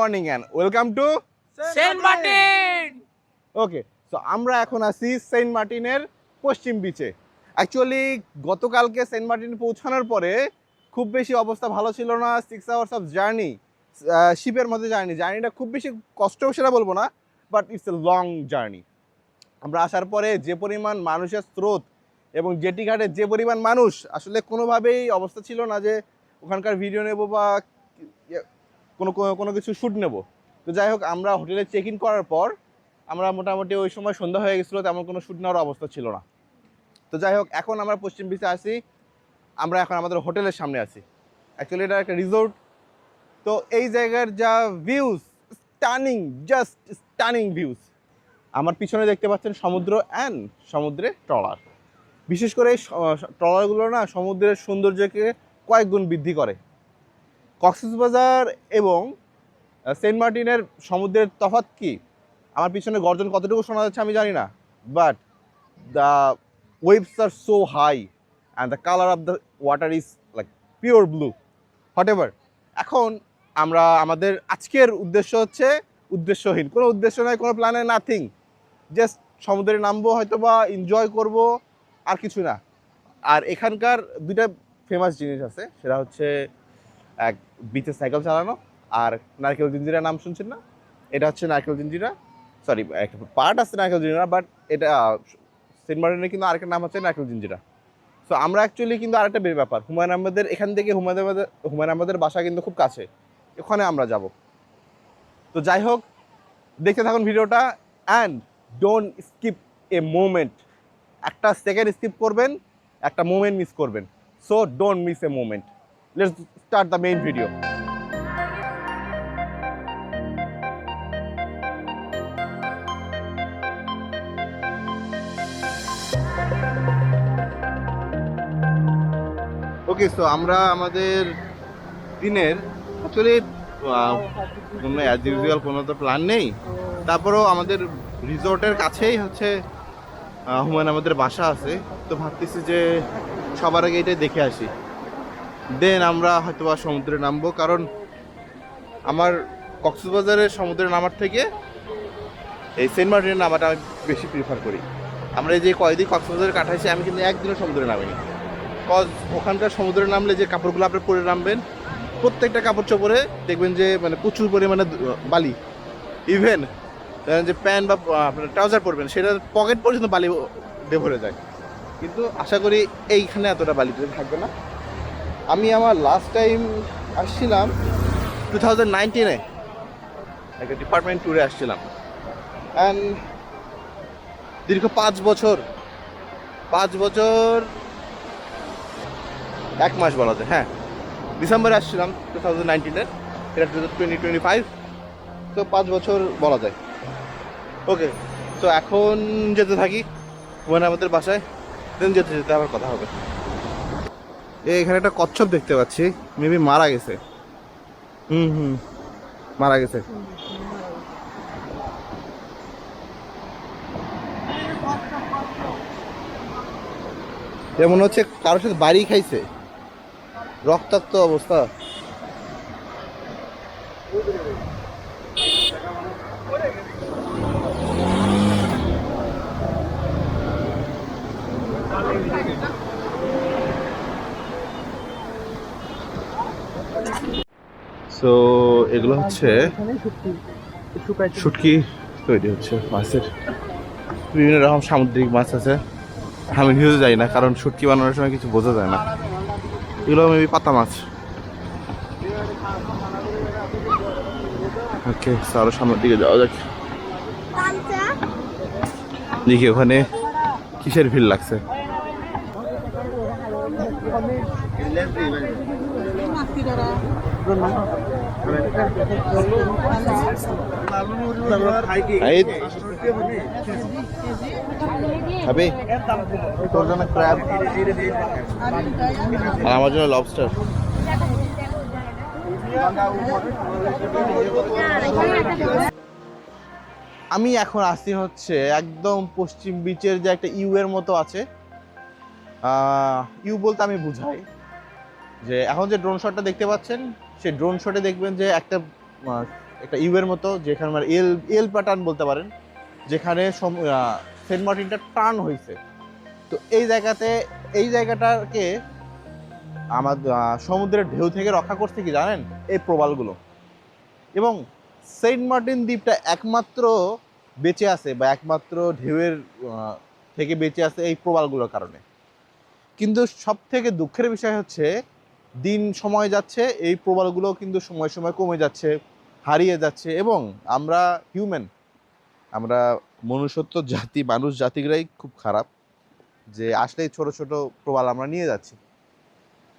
Morning and welcome to Saint Martin okay so আমরা এখন আছি সেন্ট মার্টিনের পশ্চিম বিচে অ্যাকচুয়ালি গতকালকে সেন্ট মার্টিন পৌঁছানোর পরে খুব বেশি অবস্থা ভালো ছিল না সিক্স আওয়ার্স অফ জার্নি শিপের মধ্যে জার্নি জার্নিটা খুব বেশি কষ্ট সেটা বলব না but it's a long journey আমরা আসার পরে যে পরিমাণ মানুষের স্রোত এবং জেটি ঘাটে যে পরিমাণ মানুষ আসলে কোনোভাবেই অবস্থা ছিল না যে ওখানকার ভিডিও নেব বা কোনো কোনো- কিছু শ্যুট নেব। তো যাই হোক, আমরা হোটেলে চেক ইন করার পর আমরা মোটামুটি ওই সময় সন্ধ্যা হয়ে গেছিল, তেমন কোনো শ্যুট নেওয়ার অবস্থা ছিল না। তো যাই হোক, এখন আমরা পশ্চিম বিচে আছি, আমরা এখন আমাদের হোটেলের সামনে আছি। অ্যাকচুয়ালি এটা একটা রিসোর্ট তো এই জায়গার যা views stunning just stunning views আমার পিছনে দেখতে পাচ্ছেন সমুদ্র অ্যান্ড সমুদ্রে ট্রলার বিশেষ করে এই ট্রলারগুলো না সমুদ্রের সৌন্দর্যকে কয়েক গুণ বৃদ্ধি করে। কক্সবাজার এবং সেন্ট মার্টিনের সমুদ্রের তফাৎ কি? আমার পিছনে গর্জন কতটুকু শোনা যাচ্ছে আমি জানি না but the waves are so high and the colour of the water is like pure blue whatever এখন আমরা, আমাদের আজকের উদ্দেশ্য হচ্ছে উদ্দেশ্যহীন। কোনো উদ্দেশ্য নয় কোনো প্ল্যানে নাথিং জাস্ট সমুদ্রে নামবো হয়তো বা এনজয় করব, আর কিছু না। আর এখানকার দুইটা ফেমাস জিনিস আছে, সেটা হচ্ছে এক বিচে সাইকেল চালানো, আর নারকেল জিঞ্জিরা নাম শুনছেন না? এটা হচ্ছে নারকেল জিঞ্জিরা। সরি একটা পার্ট আছে নারকেল জিঞ্জিরা বাট এটা, সেন্ট মার্টিনের কিন্তু আরেকটা নাম হচ্ছে নারকেল জিঞ্জিরা। সো আমরা অ্যাকচুয়ালি কিন্তু আরেকটা ব্যাপার। হুমায়ুন আহমেদের, এখান থেকে হুমায়ুন আহমেদের হুমায়ুন আহমেদের বাসা কিন্তু খুব কাছে। ওখানে আমরা যাব। তো যাই হোক, দেখতে থাকুন ভিডিওটা and don't skip a moment একটা সেকেন্ড স্কিপ করবেন, একটা মোমেন্ট মিস করবেন। So don't miss a moment let's start the main video okay so আমরা আমাদের দিনের অ্যাকচুয়ালি কোনো অ্যাজ ইউজুয়াল কোনো তো প্ল্যান নেই। তারপরেও আমাদের রিসোর্টের কাছেই হচ্ছে হুমায়ুন আমাদের বাসা আছে। তো ভাবতেছি যে সবার আগে এটাই দেখে আসি। দেন আমরা হয়তো বা সমুদ্রে নামবো, কারণ আমার কক্সবাজারের সমুদ্রে নামার থেকে এই সেন্ট মার্টিনে নামাটা আমি বেশি প্রিফার করি। আমরা এই যে কয়েকদিন কক্সবাজারে কাটাইছি, আমি কিন্তু একদিনও সমুদ্রে নামিনি। কজ ওখানকার সমুদ্রে নামলে যে কাপড়গুলো আপনি পরে নামবেন, প্রত্যেকটা কাপড় চোপড়ে দেখবেন যে মানে প্রচুর পরিমাণে বালি। ইভেন যে প্যান্ট বা আপনার ট্রাউজার পরবেন, সেটার পকেট পর্যন্ত বালি ভরে যায়। কিন্তু আশা করি এইখানে এতটা বালি থাকবে না। আমি আমার লাস্ট টাইম আসছিলাম টু থাউজেন্ড নাইনটিনে একটা ডিপার্টমেন্ট ট্যুরে আসছিলাম। অ্যান্ড দীর্ঘ পাঁচ বছর পাঁচ বছর এক মাস বলা যায় হ্যাঁ। ডিসেম্বরে আসছিলাম টু থাউজেন্ড নাইনটিনের এটা টু টোয়েন্টি টোয়েন্টি ফাইভ তো পাঁচ বছর বলা যায়। ওকে তো এখন যেতে থাকি হুমায়ুন আমাদের বাসায় দেন যেতে যেতে আবার কথা হবে। এখানে একটা কচ্ছপ দেখতে পাচ্ছি। মেবি মারা গেছে। হুম হুম। মারা গেছে। যেমন মনে হচ্ছে কারোর সাথে বাড়ি খাইছে। রক্তাক্ত অবস্থা। সো এগুলো হচ্ছে শুটকি তৈরি হচ্ছে মাছের। বিভিন্ন রকম সামুদ্রিক মাছ আছে। আমি নিজেও যাই না, কারণ শুটকি বানানোর সময় কিছু বোঝা যায় না। এগুলো মেবি পাতা মাছ। ওকে আরও সামনের দিকে যাওয়া যাক। দেখি ওখানে কিসের ভিড় লাগছে। খাবি? তোর জন্য ক্র্যাব আর আমার জন্য লবস্টার আমি এখন আসি হচ্ছে একদম পশ্চিম বিচের যে একটা ইউ এর মতো আছে। ইউ বলতে আমি বুঝাই। যে এখন যে ড্রোন শটটা দেখতে পাচ্ছেন সেই ড্রোন শটে দেখবেন যে একটা একটা ইউয়ের মতো যেখানে মানে এল এল প্যাটার্ন বলতে পারেন যেখানে সেন্ট মার্টিনটা টার্ন হয়েছে তো এই জায়গাতে এই জায়গাটাকে আমাদের আহ, সমুদ্রের ঢেউ থেকে রক্ষা করছে কি জানেন? এই প্রবালগুলো। এবং সেন্ট মার্টিন দ্বীপটা একমাত্র বেঁচে আছে বা একমাত্র ঢেউয়ের থেকে বেঁচে আছে এই প্রবালগুলোর কারণে। কিন্তু সব থেকে দুঃখের বিষয় হচ্ছে দিন সময় যাচ্ছে, এই প্রবালগুলো কিন্তু সময় সময় কমে যাচ্ছে, হারিয়ে যাচ্ছে এবং আমরা হিউম্যান আমরা মনুষ্যত্ব জাতি, মানুষ জাতিগুলাই খুব খারাপ যে আসলেই ছোট ছোট প্রবাল আমরা নিয়ে যাচ্ছি।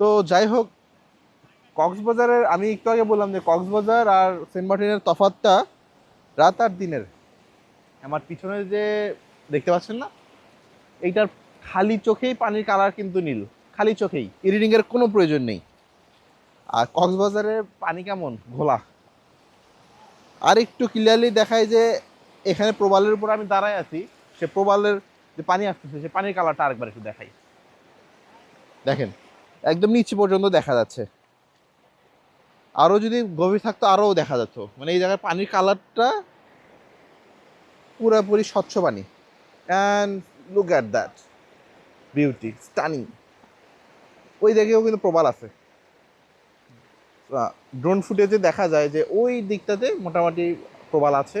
তো যাই হোক, কক্সবাজারের, আমি একটু আগে বললাম যে কক্সবাজার আর সেন্ট মার্টিনের তফাতটা রাত আর দিনের। আমার পিছনে যে দেখতে পাচ্ছেন না, এইটার খালি চোখেই পানির কালার কিন্তু নীল। খালি চোখেই ইরিডিং এর কোনো প্রয়োজন নেই। আর কক্সবাজারের পানি কেমন? ঘোলা। আর একটু ক্লিয়ারলি দেখায় যে এখানে প্রবালের উপর আমি দাঁড়ায় আছি, সে প্রবালের যে পানি আসতেছে, সে পানির কালারটা আরেকবার একটু দেখাই। দেখেন, একদম নিচে পর্যন্ত দেখা যাচ্ছে। আরও যদি গভীর থাকতো, আরও দেখা যেত। মানে এই জায়গায় পানির কালারটা পুরোপুরি স্বচ্ছ পানি। And look at that beauty stunning ওই দিকেও কিন্তু প্রবাল আছে। ড্রোন ফুটেজে দেখা যায় যে ওই দিকটাতে মোটামুটি প্রবাল আছে।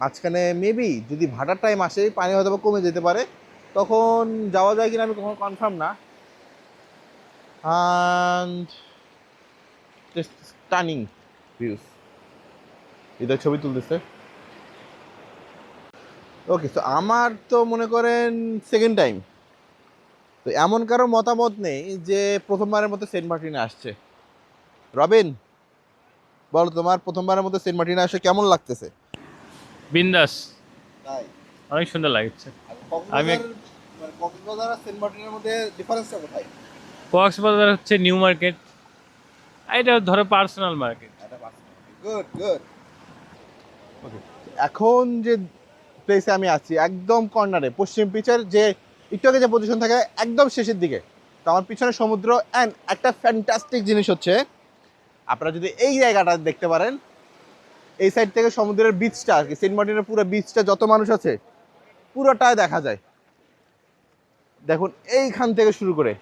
মাঝখানে মেবি যদি ভাটার টাইম আসে, পানি হয়তো কমে যেতে পারে। তখন যাওয়া যায় কিনা আমি কখনো কনফার্ম না। জাস্ট স্টানিং ভিউস এটা ছবি তুলতেছে। ওকে তো আমার তো মনে করেন সেকেন্ড টাইম তো এমন কারও মতামত নেই যে প্রথমবারের মতো সেন্ট মার্টিনে আসছে। রবিন বলো তোমার প্রথমবারের মতো সেন্ট মার্টিনে আসে কেমন লাগতেছে? বিন্দাস। তাই? অনেক সুন্দর লাগছে। আমি- মানে কক্সবাজার আর সেন্ট মার্টিনের মধ্যে ডিফারেন্সটা কোথায়? কক্সবাজার হচ্ছে নিউ মার্কেট। এটা ধরো personal market. Good good okay এখন যে প্লেসে আমি আছি একদম কর্নারে পশ্চিম পিচের যে একটু আগে যে পজিশন থাকে একদম শেষের দিকে। তো আমার পিছনে সমুদ্র অ্যান্ড একটা ফ্যান্টাস্টিক জিনিস হচ্ছে আপনারা যদি এই জায়গাটা দেখতে পারেন এই সাইড থেকে সমুদ্রের বিচটা আর কি সেন্ট মার্টিনের পুরো বিচটা যত মানুষ আছে পুরোটাই দেখা যায়। দেখুন এইখান থেকে শুরু করে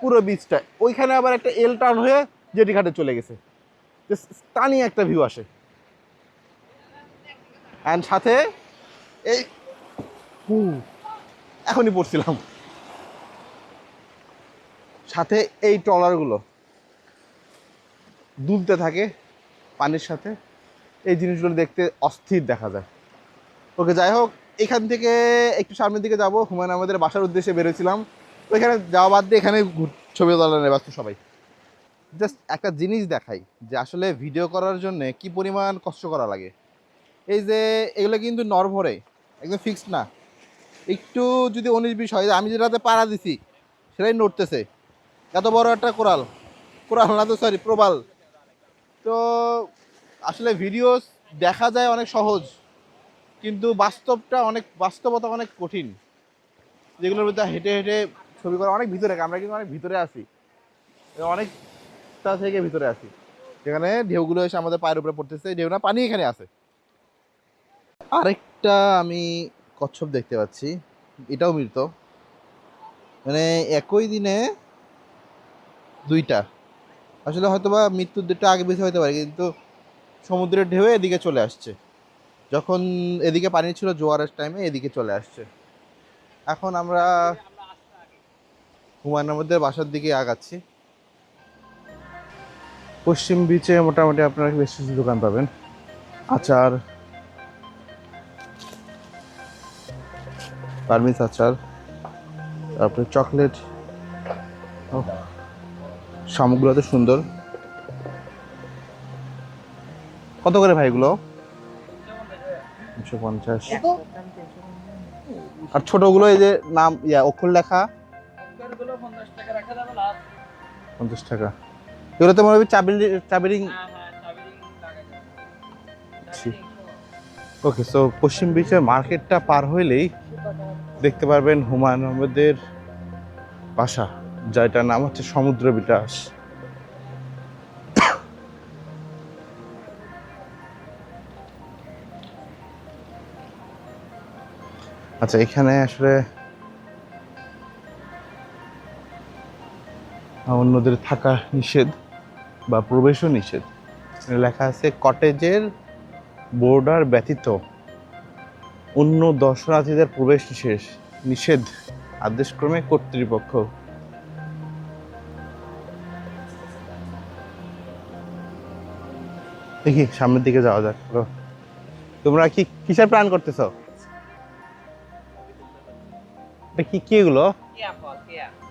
পুরো বিচটা ওইখানে আবার একটা এল টার্ন হয়ে জেটি ঘাটে চলে গেছে। স্টানিং একটা ভিউ আসে। অ্যান্ড সাথে এই হু, এখনই পড়ছিলাম। সাথে এই ট্রলারগুলো দুলতে থাকে পানির সাথে। এই জিনিসগুলো দেখতে অস্থির দেখা যায়। ওকে, যাই হোক, এখান থেকে একটু সামনের দিকে যাব। হুমায়ুন আমাদের বাসার উদ্দেশ্যে বেরোছিলাম ওইখানে যাওয়া বাদ দিয়ে এখানে ছবি তোলা ব্যস্ত সবাই। জাস্ট একটা জিনিস দেখাই যে আসলে ভিডিও করার জন্য কি পরিমাণ কষ্ট করা লাগে। এই যে, এগুলো কিন্তু নরভরে, একদম ফিক্সড না। একটু যদি উনিশ বিশ হয়, আমি যেটাতে পাড়া দিছি, সেটাই নড়তেছে। এত বড় একটা কোরাল। কোরাল না তো সরি প্রবাল। তো আসলে ভিডিও দেখা যায় অনেক সহজ, কিন্তু বাস্তবটা অনেক, বাস্তবতা অনেক কঠিন। যেগুলোর মধ্যে হেঁটে হেঁটে ছবি করা অনেক ভিতরে, আমরা কিন্তু অনেক ভিতরে আছি। অনেকটা থেকে ভিতরে আছি। যেখানে ঢেউগুলো এসে আমাদের পায়ের উপরে পড়তেছে, ঢেউ না, পানি এখানে আছে। আরেকটা আমি কচ্ছপ দেখতে পাচ্ছি। এটাও মৃত। মানে একই দিনে দুইটা। আসলে হয়তো বা মৃত্যুর দুটো আগে বেশি হতে পারে, কিন্তু সমুদ্রের ঢেউ এদিকে চলে আসছে। যখন এদিকে পানি ছিল জোয়ারের টাইমে এদিকে চলে আসছে। এখন আমরা হুমায়ুন আহমেদের বাসার দিকে আগাচ্ছি। পশ্চিম বিচে মোটামুটি আপনারা বেশ কিছু দোকান পাবেন। আচার পারমিস আচার তারপরে চকলেট ও, শামুকগুলো তো সুন্দর। কত করে ভাই এগুলো? দুশো পঞ্চাশ। আর ছোটগুলো এই যে নাম ইয়া অক্ষর লেখা। পঞ্চাশ টাকা এগুলো তো মনে হবে চাবিল চাবিরিং ওকে সো পশ্চিম বিচের মার্কেটটা পার হইলেই দেখতে পারবেন হুমায়ুন আহমেদের বাসা, যেটার নাম হচ্ছে সমুদ্র বিটাস আচ্ছা এখানে আসলে অন্যদের থাকা নিষেধ বা প্রবেশও নিষেধ। লেখা আছে কটেজের বোর্ডার ব্যতীত অন্য দর্শনার্থীদের প্রবেশ নিষেধ নিষেধ আদেশক্রমে কর্তৃপক্ষ। দেখি সামনের দিকে যাওয়া যাক। তোমরা কি কিসের প্ল্যান করতেছো? কি কি এগুলো?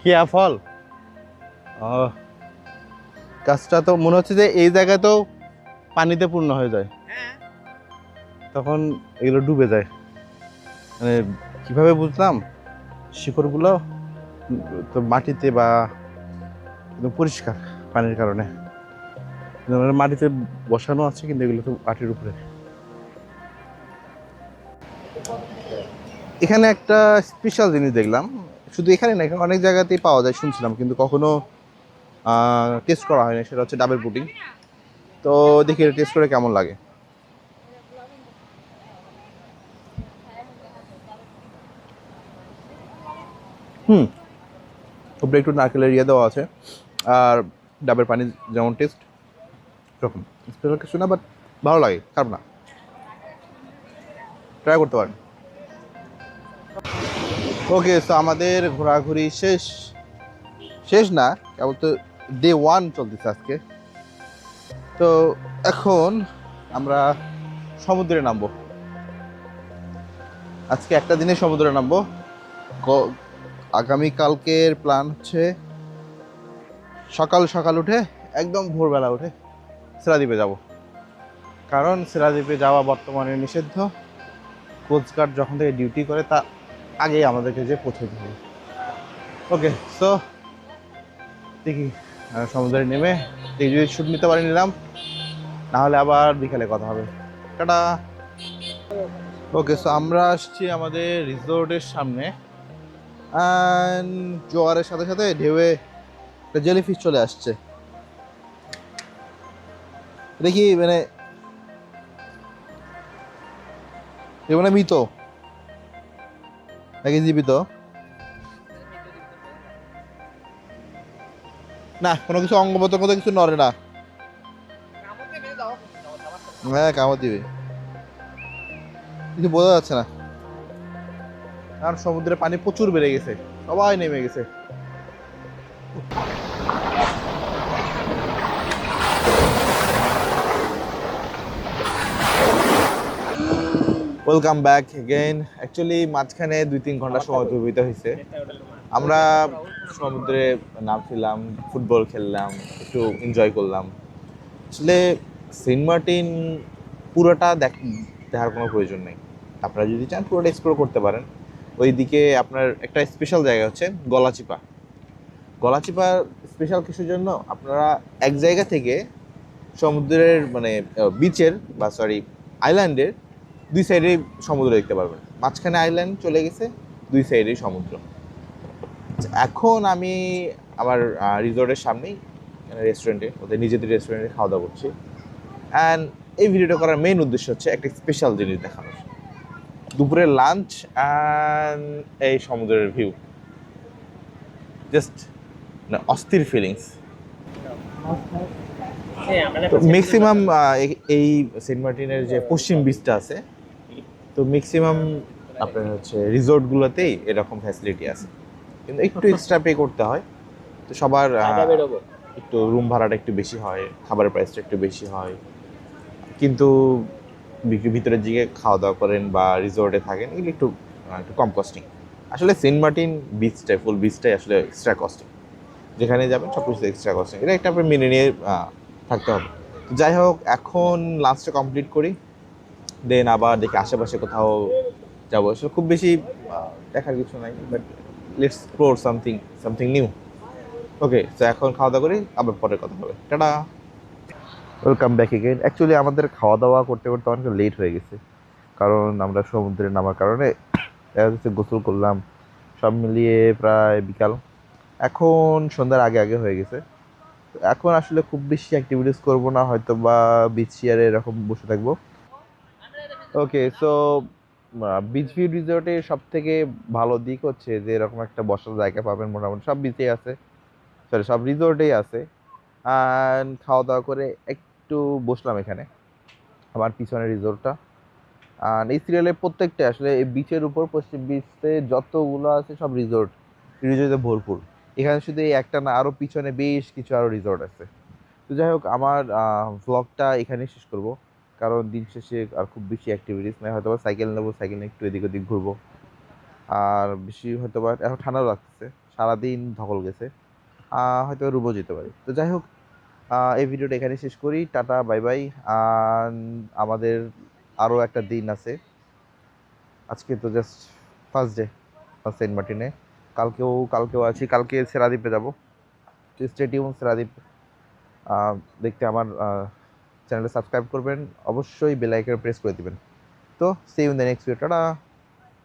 কিয়া ফল ও গাছটা তো মনে হচ্ছে যে এই জায়গাতেও পানিতে পূর্ণ হয়ে যায়। তখন এগুলো ডুবে যায়। মানে কীভাবে বুঝলাম? শিকড়গুলো তো মাটিতে বা পরিষ্কার পানির কারণে। মাটিতে বসানো আছে কিন্তু এগুলো তো মাটির উপরে। এখানে একটা স্পেশাল জিনিস দেখলাম। শুধু এখানে না অনেক জায়গাতেই পাওয়া যায়, শুনছিলাম। কিন্তু কখনো টেস্ট করা হয়নি। সেটা হচ্ছে ডাবের পুডিং তো দেখি এটা টেস্ট করে কেমন লাগে। হুম। উপরে একটু নারকেলের ইয়ে দেওয়া আছে। আর ডাবের পানি যেমন টেস্ট এরকম। স্পেশাল কিছু না বাট ভালো লাগে, খারাপ না। ট্রাই করতে পারেন। ওকে তো আমাদের ঘোরাঘুরি শেষ। শেষ না, কেবল তো ডে ওয়ান চলতেছে আজকে। তো এখন আমরা সমুদ্রে নামবো। আজকে একটা দিনে সমুদ্রে নামবো। আগামীকালকের প্ল্যান হচ্ছে সকাল সকাল উঠে একদম ভোরবেলা উঠে সেরাদ্বীপে যাব। কারণ সেরাদ্বীপে যাওয়া বর্তমানে নিষিদ্ধ। কোস্টগার্ড যখন থেকে ডিউটি করে, তা আগেই আমাদেরকে যে পৌঁছে দিতে ওকে সো দেখি সমুদ্রে নেমে যদি শুট নিতে পারি নিলাম। নাহলে আবার বিকালে কথা হবে। টাটা। ওকে সো আমরা আসছি আমাদের রিসোর্টের সামনে। And জোয়ারের সাথে সাথে ঢেউয়ে একটা জেলিফিশ চলে আসছে। দেখি মানে মানে মৃত? নাকি জীবিত? না কোনো কিছু অঙ্গ প্রত্যঙ্গ কিছু নড়ে না। হ্যাঁ কামড় দিবে। কিছু বোঝা যাচ্ছে না। আর সমুদ্রের পানি প্রচুর বেড়ে গেছে। সবাই নেমে গেছে। ওয়েলকাম ব্যাক এগেইন অ্যাকচুয়ালি মাঝখানে দুই তিন ঘণ্টা সময় অতিবাহিত হয়েছে। আমরা সমুদ্রে নামছিলাম, ফুটবল খেললাম, একটু এনজয় করলাম। আসলে সেন্ট মার্টিন পুরোটা দেখ, দেখার কোনো প্রয়োজন নেই। আপনারা যদি চান পুরোটা এক্সপ্লোর করতে পারেন। ওইদিকে আপনার একটা স্পেশাল জায়গা হচ্ছে গলাচিপা। গলাচিপা স্পেশাল কিছুর জন্য আপনারা এক জায়গা থেকে সমুদ্রের মানে বিচের বা সরি আইল্যান্ডের দুই সাইডে সমুদ্র দেখতে পারবেন। মাঝখানে আইল্যান্ড চলে গেছে দুই সাইডেই সমুদ্র। আচ্ছা, এখন আমি আমার রিসোর্টের সামনেই রেস্টুরেন্টে ওদের নিজেদের রেস্টুরেন্টে খাওয়া দাওয়া করছি। অ্যান্ড এই ভিডিওটা করার মেইন উদ্দেশ্য হচ্ছে একটা স্পেশাল জিনিস দেখানোর। দুপুরের লাঞ্চ অ্যান্ড এই সমুদ্রের ভিউ জাস্ট অস্থির ফিলিংস তো ম্যাক্সিমাম এই সেন্ট মার্টিনের যে পশ্চিম বিচটা আছে তো ম্যাক্সিমাম আপনার হচ্ছে রিসোর্টগুলোতেই এরকম ফ্যাসিলিটি আছে। কিন্তু একটু এক্সট্রা পে করতে হয়। তো সবার একটু রুম ভাড়াটা একটু বেশি হয় খাবারের প্রাইসটা একটু বেশি হয়। কিন্তু ভিতরের দিকে খাওয়া দাওয়া করেন বা রিসোর্টে থাকেন, এগুলো একটু একটু কম কস্টিং আসলে সেন্ট মার্টিন বিচটাই ফুল বিচটাই আসলে এক্সট্রা কস্টিং যেখানে যাবেন সব কিছু এক্সট্রা কস্টিং এটা একটা আপনার মেনে নিয়ে থাকতে হবে। যাই হোক, এখন লাঞ্চটা কমপ্লিট করি। দেন আবার দেখি আশেপাশে কোথাও যাব। আসলে খুব বেশি দেখার কিছু নাই but let's explore something something new okay তো এখন খাওয়া দাওয়া করি, আবার পরে কথা হবে। Tata! Welcome back again actually আমাদের খাওয়া দাওয়া করতে করতে অনেক লেট হয়ে গেছে। কারণ আমরা সমুদ্রে নামার কারণে যাচ্ছে গোসল করলাম, সব মিলিয়ে প্রায় বিকাল। এখন সন্ধ্যার আগে আগে হয়ে গেছে। এখন আসলে খুব বেশি অ্যাক্টিভিটিস করব না হয়তো বা বিচ চেয়ারে এরকম বসে থাকব। ওকে সো বিচ ভিউ রিসোর্টের সব থেকে ভালো দিক হচ্ছে যে, এরকম একটা বসার জায়গা পাবেন মোটামুটি। সব বিচেই আছে। সরি সব রিসোর্টেই আছে। আর খাওয়া দাওয়া করে একটু বসলাম এখানে আমার পিছনে রিসোর্টটা আর এই সিরিয়ালের প্রত্যেকটা আসলে এই বিচের উপর পশ্চিম বিচে যতগুলো আছে সব রিসোর্ট রিসোর্টে ভরপুর। এখানে শুধু এই একটা না আরও পিছনে বেশ কিছু আরও রিসোর্ট আছে। তো যাই হোক আমার ভ্লগটা এখানেই শেষ করব। কারণ দিন শেষে আর খুব বেশি অ্যাক্টিভিটিস নেই। হয়তো বা সাইকেল নেব সাইকেল নিয়ে একটু এদিক ওদিক ঘুরবো। আর বেশি হয়তো বা এখন ঠান্ডাও লাগতেছে। সারাদিন ধকল গেছে। হয়তো রুবো যেতে পারি। তো যাই হোক এই ভিডিওটা এখানে শেষ করি। Tata, bye bye. আমাদের আরও একটা দিন আছে। আজকে তো just first day first Saint মার্টিনে কালকেও কালকেও আছি। কালকে সেরাদ্বীপে যাব। স্টেডিয়াম সেরাদ্বীপ দেখতে আমার চ্যানেলটা সাবস্ক্রাইব করবেন। অবশ্যই বেল প্রেস করে দেবেন। তো see in the next video tata.